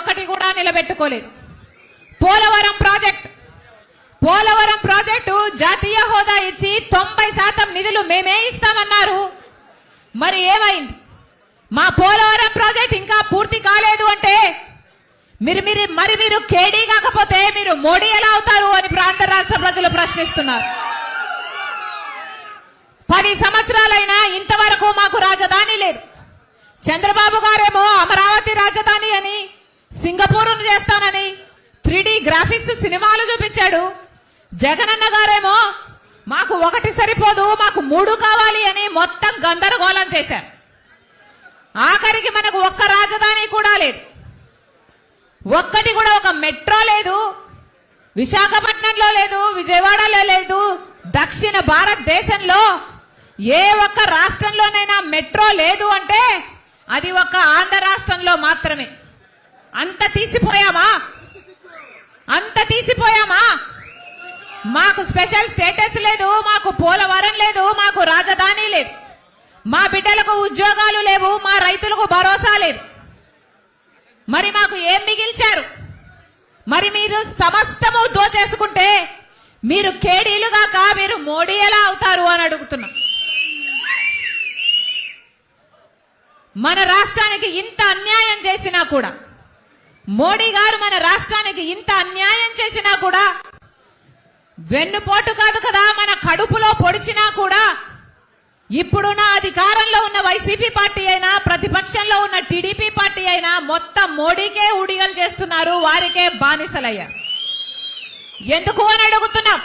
ఒకటి కూడా నిలబెట్టుకోలేదు. పోలవరం ప్రాజెక్ట్. పోలవరం ప్రాజెక్టు జాతీయ హోదా ఇచ్చి తొంభై శాతం నిధులు మేమే ఇస్తామన్నారు. మరి ఏమైంది? మా పోలవరం ప్రాజెక్ట్ ఇంకా పూర్తి కాలేదు అంటే మీరు మీరు మరి మీరు కేడీ కాకపోతే మీరు మోడీ ఎలా అవుతారు అని ప్రాంత రాష్ట్ర ప్రజలు ప్రశ్నిస్తున్నారు. పది సంవత్సరాలైనా ఇంతవరకు మాకు రాజధాని లేదు. చంద్రబాబు గారేమో అమరావతి రాజధాని అని సింగపూర్ చేస్తానని త్రీ గ్రాఫిక్స్ సినిమాలు చూపించాడు. జగనన్న గారేమో మాకు ఒకటి సరిపోదు మాకు మూడు కావాలి అని మొత్తం గందరగోళం చేశారు. ఆఖరికి మనకు ఒక్క రాజధాని కూడా లేదు. ఒక్కటి కూడా ఒక మెట్రో లేదు విశాఖపట్నంలో లేదు విజయవాడలో లేదు దక్షిణ భారతదేశంలో ఏ ఒక్క రాష్ట్రంలోనైనా మెట్రో లేదు అంటే అది ఒక్క ఆంధ్ర రాష్ట్రంలో మాత్రమే. అంత తీసిపోయామా అంత తీసిపోయామా మాకు స్పెషల్ స్టేటస్ లేదు మాకు పోలవరం లేదు మాకు రాజధాని లేదు. మా బిడ్డలకు ఉద్యోగాలు లేవు మా రైతులకు భరోసా లేదు. మరి మాకు ఏం మిగిల్చారు? మరి మీరు సమస్తము దోచేసుకుంటే మీరు కేడీలు కాక మీరు మోడీ ఎలా అవుతారు అని అడుగుతున్నాం. మన రాష్ట్రానికి ఇంత అన్యాయం చేసినా కూడా మోడీ గారు మన రాష్ట్రానికి ఇంత అన్యాయం చేసినా కూడా వెన్నుపోటు కాదు కదా మన కడుపులో పొడిచినా కూడా ఇప్పుడున్న అధికారంలో ఉన్న వైసీపీ పార్టీ అయినా ప్రతిపక్షంలో ఉన్న టీడీపీ పార్టీ అయినా మొత్తం మోడీకే ఉడిగలు చేస్తున్నారు వారికే బానిసలయ్యా. ఎందుకు అని అడుగుతున్నాం?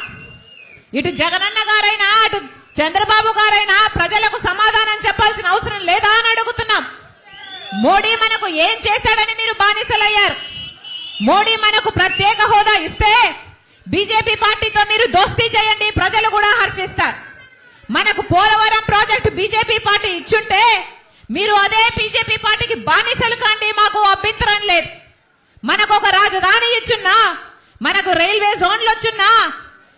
ఇటు జగనన్న గారైనా అటు చంద్రబాబు గారైనా ప్రజలకు సమాధానం చెప్పాల్సిన అవసరం లేదా అని అడుగుతున్నాం? మోడీ మనకు ఏం చేశాడని మీరు బానిసలయ్యారు. మోడీ మనకు ప్రత్యేక హోదా ఇస్తే బీజేపీ పార్టీతో మీరు దోస్తీ చేయండి ప్రజలు కూడా హర్షిస్తారు. మనకు పోలవరం ప్రాజెక్టు బీజేపీ పార్టీ ఇచ్చుంటే మీరు అదే బీజేపీ పార్టీకి బానిసలు కాండి మాకు అభ్యంతరం లేదు. మనకు ఒక రాజధాని ఇచ్చున్నా మనకు రైల్వే జోన్లు వచ్చున్నా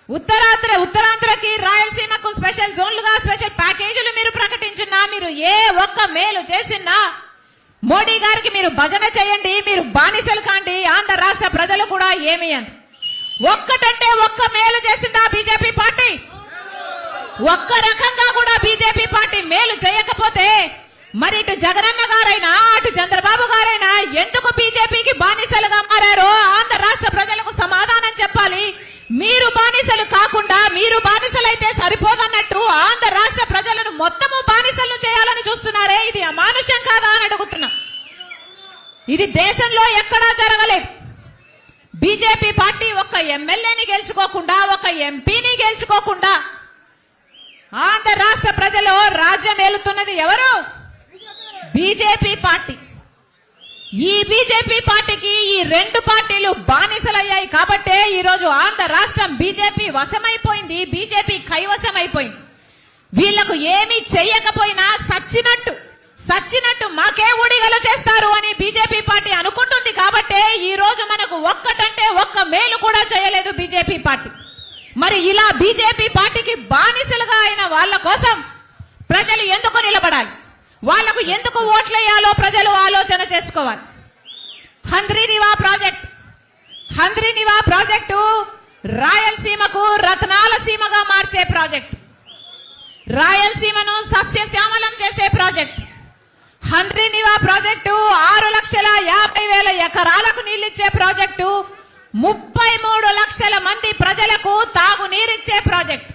ఉత్తరాంధ్ర ఉత్తరాంధ్రకి రాయలసీమకు స్పెషల్ జోన్లుగా స్పెషల్ ప్యాకేజీలు మీరు ప్రకటించున్నా మీరు ఏ ఒక్క మేలు చేసినా మోడీ గారికి మీరు భజన చేయండి మీరు బానిసలు కాండి ఆంధ్ర రాష్ట్ర ప్రజలు కూడా ఏమి అని ఒక్కటంటే ఒక్క మేలు చేసిందా బీజేపీ పార్టీ? ఒక్క రకంగా కూడా బీజేపీ పార్టీ మేలు చేయకపోతే మరి ఇటు జగనన్న గారైనా అటు చంద్రబాబు గారైనా ఎందుకు బీజేపీకి బానిసలుగా మారారో? ఆంధ్ర రాష్ట్ర ప్రజలకు సమాధానం చెప్పాలి. మీరు బానిసలు కాకుండా మీరు బానిసలైతే సరిపోదని ఆంధ్ర రాష్ట్ర ప్రజలను మొత్తము బానిసలను చేయాలని చూస్తున్నారే ఇది అమానుషం కాదా అని అడుగుతున్నా ఇది దేశంలో ఎక్కడా జరగలేదు బీజేపీ పార్టీ ఒక ఎమ్మెల్యేని గెలుచుకోకుండా ఒక ఎంపీని గెలుచుకోకుండా ఆంధ్ర రాష్ట్ర ప్రజలు రాజ్యం ఏలుతున్నది ఎవరు? BJP party. ఈ బీజేపీ పార్టీకి ఈ రెండు పార్టీలు బానిసలయ్యాయి కాబట్టే ఈ రోజు ఆంధ్ర రాష్ట్రం బీజేపీ వశమైపోయింది బీజేపీ కైవశమైపోయింది. వీళ్ళకు ఏమీ చెయ్యకపోయినా సచ్చినట్టు సచ్చినట్టు మాకే ఊడిగలు అని బీజేపీ పార్టీ అనుకుంటుంది కాబట్టే ఈ రోజు మనకు ఒక్కటంటే ఒక్క మేలు కూడా చేయలేదు బీజేపీ పార్టీ. మరి ఇలా బీజేపీ పార్టీకి బానిసలుగా అయిన వాళ్ళ కోసం ప్రజలు ఎందుకు నిలబడాలి? వాళ్ళకు ఎందుకు ఓట్లేయాలో ప్రజలు ఆలోచన చేసుకోవాలి. హంద్రీనివా ప్రాజెక్ట్. హంద్రీనివా ప్రాజెక్టు రాయలసీమకు రత్నాల సీమగా మార్చే ప్రాజెక్ట్. రాయలసీమను సస్యశ్యామలం చేసే ప్రాజెక్ట్. హంద్రీనివా ప్రాజెక్టు ఆరు లక్షల యాభై వేల ఎకరాలకు నీళ్ళిచ్చే ప్రాజెక్టు ముప్పై మూడు లక్షల మంది ప్రజలకు తాగునీరిచ్చే ప్రాజెక్టు.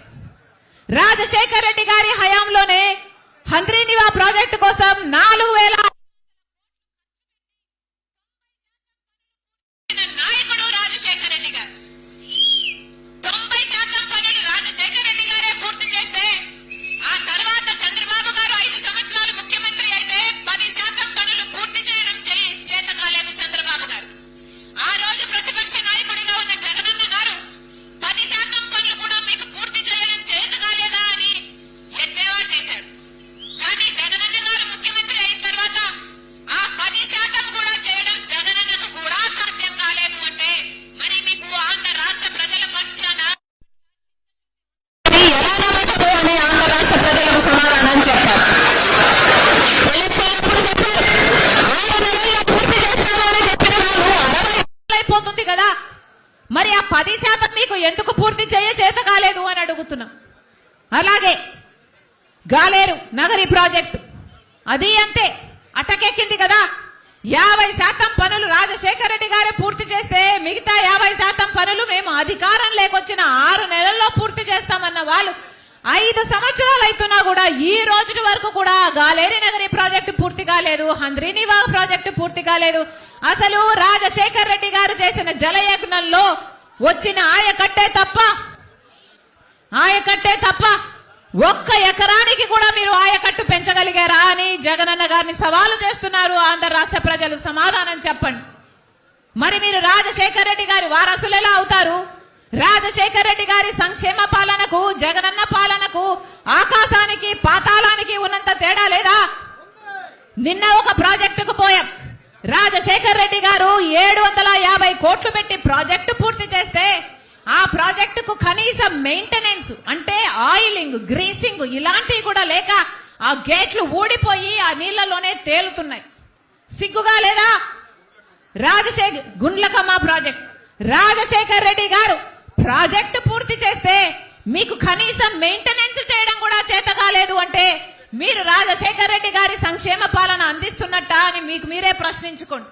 రాజశేఖర్ రెడ్డి గారి హయాంలోనే హంద్రీనివా ప్రాజెక్టు కోసం నాలుగు వేల అలాగే గాలేరు నగరి ప్రాజెక్టు. అది అంతే అటకెక్కింది కదా. యాభై శాతం పనులు రాజశేఖర రెడ్డి గారే పూర్తి చేస్తే మిగతా యాభై శాతం పనులు మేము అధికారం లేకొచ్చిన ఆరు నెలల్లో పూర్తి చేస్తామన్న వాళ్ళు ఐదు సంవత్సరాలు అవుతున్నా కూడా ఈ రోజు వరకు కూడా గాలేరి నగరి ప్రాజెక్టు పూర్తి కాలేదు హంద్రీనివా ప్రాజెక్టు పూర్తి కాలేదు. అసలు రాజశేఖర్ రెడ్డి గారు చేసిన జలయజ్ఞంలో వచ్చిన ఆయకట్టే తప్ప ఆయకట్టే తప్ప ఒక్క ఎకరానికి కూడా మీరు ఆయకట్టు పెంచగలిగారా అని జగనన్న గారిని సవాలు చేస్తున్నారు ఆంధ్ర రాష్ట్ర ప్రజలు. సమాధానం చెప్పండి. మరి మీరు రాజశేఖర్ రెడ్డి గారి వారసులు ఎలా అవుతారు? రాజశేఖర్ రెడ్డి గారి సంక్షేమ పాలనకు జగనన్న పాలనకు ఆకాశానికి పాతాళానికి ఉన్నంత తేడా లేదా? నిన్న ఒక ప్రాజెక్టుకు పోయాం. రాజశేఖర్ రెడ్డి గారు ఏడు వందల యాభై కోట్లు పెట్టి ప్రాజెక్టు పూర్తి ప్రాజెక్టుకు కనీసం మెయింటెనెన్స్ అంటే ఆయిలింగ్ గ్రీసింగ్ ఇలాంటివి కూడా లేక ఆ గేట్లు ఊడిపోయి ఆ నీళ్ళలోనే తేలుతున్నాయి. సిగ్గుగా లేదా? రాజశేఖర్ గుండ్లకమ్మ ప్రాజెక్ట్. రాజశేఖర్ రెడ్డి గారు ప్రాజెక్టు పూర్తి చేస్తే మీకు కనీసం మెయింటెనెన్స్ చేయడం కూడా చేత కాలేదు అంటే మీరు రాజశేఖర్ రెడ్డి గారి సంక్షేమ పాలన అందిస్తున్నట్ట అని మీకు మీరే ప్రశ్నించుకోండి.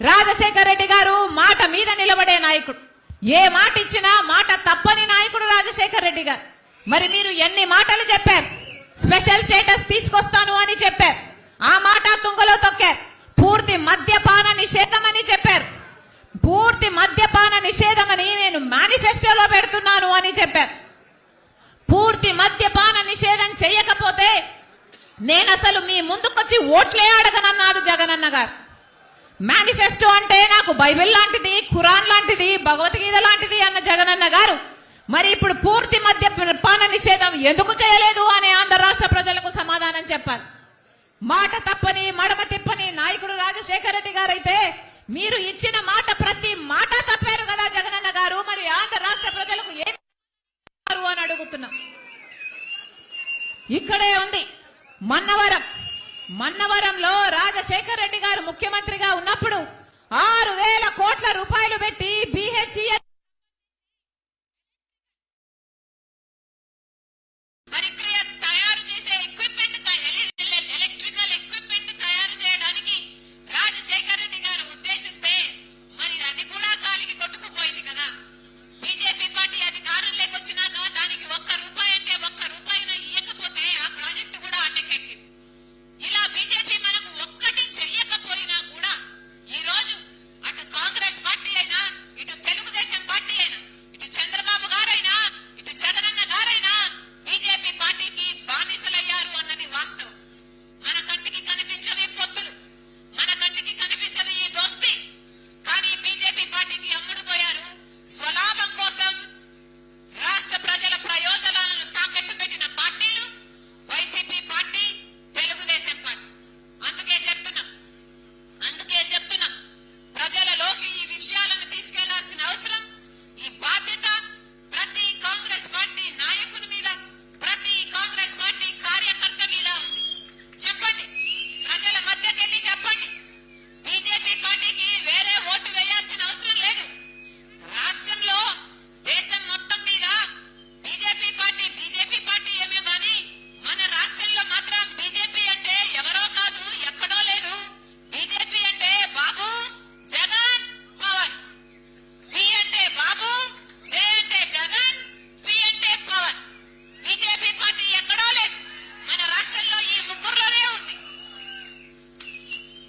రాజశేఖర్ రెడ్డి గారు మాట మీద నిలబడే నాయకుడు. ఏ మాట ఇచ్చినా మాట తప్పని నాయకుడు రాజశేఖర్ రెడ్డి గారు. మరి మీరు ఎన్ని మాటలు చెప్పారు? స్పెషల్ స్టేటస్ తీసుకొస్తాను అని చెప్పారు. ఆ మాట తుంగలో తొక్కారు. పూర్తి మద్యపాన నిషేధం అని చెప్పారు. పూర్తి మద్యపాన నిషేధం అని నేను మేనిఫెస్టోలో పెడుతున్నాను అని చెప్పారు. పూర్తి మద్యపాన నిషేధం చేయకపోతే నేను అసలు మీ ముందుకొచ్చి ఓట్లే అడగనన్నాడు జగనన్న గారు. మేనిఫెస్టో అంటే నాకు బైబిల్ లాంటిది ఖురాన్ లాంటిది భగవద్గీత లాంటిది అన్న జగనన్న గారు. మరి ఇప్పుడు పూర్తి మధ్య పాన నిషేధం ఎందుకు చేయలేదు అని ఆంధ్ర రాష్ట్ర ప్రజలకు సమాధానం చెప్పాలి. మాట తప్పని మడమ తిప్పని నాయకుడు రాజశేఖర రెడ్డి గారు అయితే మీరు ఇచ్చిన మాట ప్రతి మాట తప్పారు కదా జగనన్న గారు. మరి ఆంధ్ర రాష్ట్ర ప్రజలకు ఏం అని అడుగుతున్నాం. ఇక్కడే ఉంది. మన్నవరం. మన్నవరంలో రాజశేఖర రెడ్డి గారు ముఖ్యమంత్రిగా ఉన్న